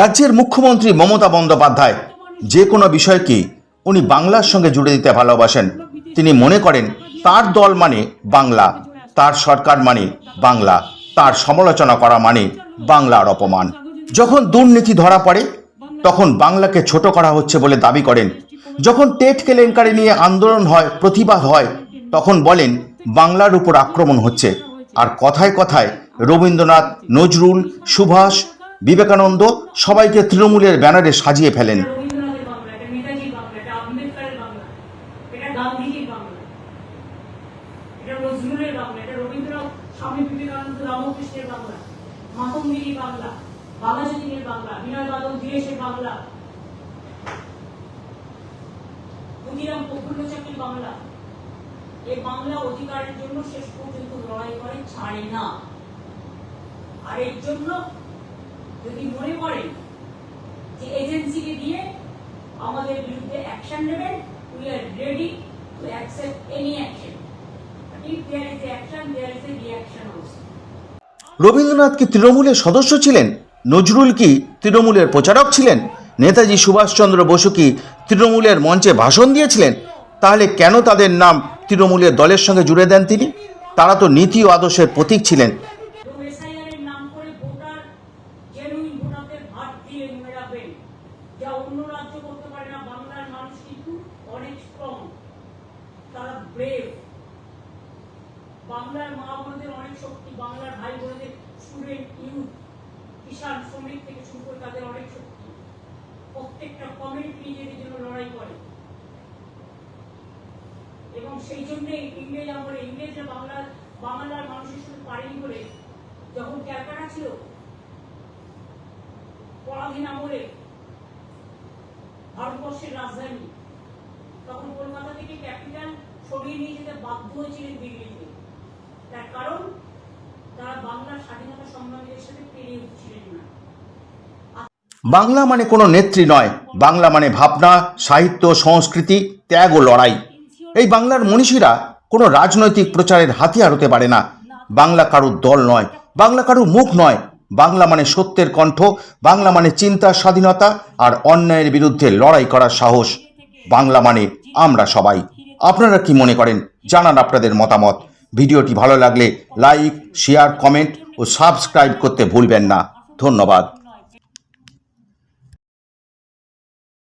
রাজ্যের মুখ্যমন্ত্রী মমতা বন্দ্যোপাধ্যায় যে কোনো বিষয়কে উনি বাংলার সঙ্গে জুড়ে দিতে ভালোবাসেন। তিনি মনে করেন, তার দল মানে বাংলা, তার সরকার মানে বাংলা, তার সমালোচনা করা মানে বাংলার অপমান। যখন দুর্নীতি ধরা পড়ে, তখন বাংলাকে ছোট করা হচ্ছে বলে দাবি করেন। যখন টেট কেলেঙ্কারি নিয়ে আন্দোলন হয়, প্রতিবাদ হয়, তখন বলেন, বাংলার উপর আক্রমণ হচ্ছে। আর কথায় কথায় রবীন্দ্রনাথ, নজরুল, সুভাষ বিবেকানন্দ সবাইকে তৃণমূলের ব্যানারে সাজিয়ে ফেলেন। বাংলা বাংলা অধিকারের জন্য শেষ পর্যন্ত লড়াই করে, ছাড়ে না। আর এর জন্য যদি মনে করেন যে এজেন্সিকে দিয়ে আমাদের বিরুদ্ধে অ্যাকশন নেবেন we are ready to accept any action if there is action there is a reaction also Rabindranath কি তৃণমূলের সদস্য ছিলেন? নজরুল কি তৃণমূলের প্রচারক ছিলেন? নেতাজি সুভাষচন্দ্র বসু কি তৃণমূলের মঞ্চে ভাষণ দিয়েছিলেন? তাহলে কেন তাদের নাম তৃণমূলের দলের সঙ্গে জুড়ে দেন তিনি? তারা তো নীতি ও আদর্শের প্রতীক ছিলেন। ভোটারদের ভাট দিয়ে মেলাবেন যা অন্য রাজ্য করতে পারে না, বাংলার মানুষ কিন্তু অনেক স্ট্রং তারা ব্রেভ বাংলার মা বোনদের অনেক শক্তি, বাংলার ভাই বোনদের স্টুডেন্ট ইউথ কিষাণ শ্রমিক থেকে শুরু করে তাদের অনেক শক্তি। প্রত্যেকটা কমিউনিটি নিজেদের জন্য লড়াই করে। এবং সেই জন্য ইংরেজ আমলে, ইংরেজরা বাংলার বাংলার মানুষের সাথে পারেনি বলে যখন ক্যালকাটা ছিল আমলে ভারতবর্ষের রাজধানী, তখন কলকাতা থেকে ক্যাপিটাল সরিয়ে নিয়ে যেতে বাধ্য হয়েছিলেন দিল্লিতে। তার কারণ, তারা বাংলার স্বাধীনতা সংগ্রামীদের সাথে পেরে উঠছিলেন না। বাংলা মানে কোনো নেত্রী নয়, বাংলা মানে ভাবনা, সাহিত্য, সংস্কৃতি, ত্যাগ ও লড়াই। এই বাংলার মনীষীরা কোনো রাজনৈতিক প্রচারের হাতিয়ার হতে পারে না। বাংলা কারুর দল নয়, বাংলা কারুর মুখ নয় বাংলা মানে সত্যের কণ্ঠ, বাংলা মানে চিন্তার স্বাধীনতা আর অন্যায়ের বিরুদ্ধে লড়াই করার সাহস। বাংলা মানে আমরা সবাই। আপনারা কি মনে করেন? জানান আপনাদের মতামত। ভিডিওটি ভালো লাগলে লাইক, শেয়ার, কমেন্ট ও সাবস্ক্রাইব করতে ভুলবেন না। ধন্যবাদ।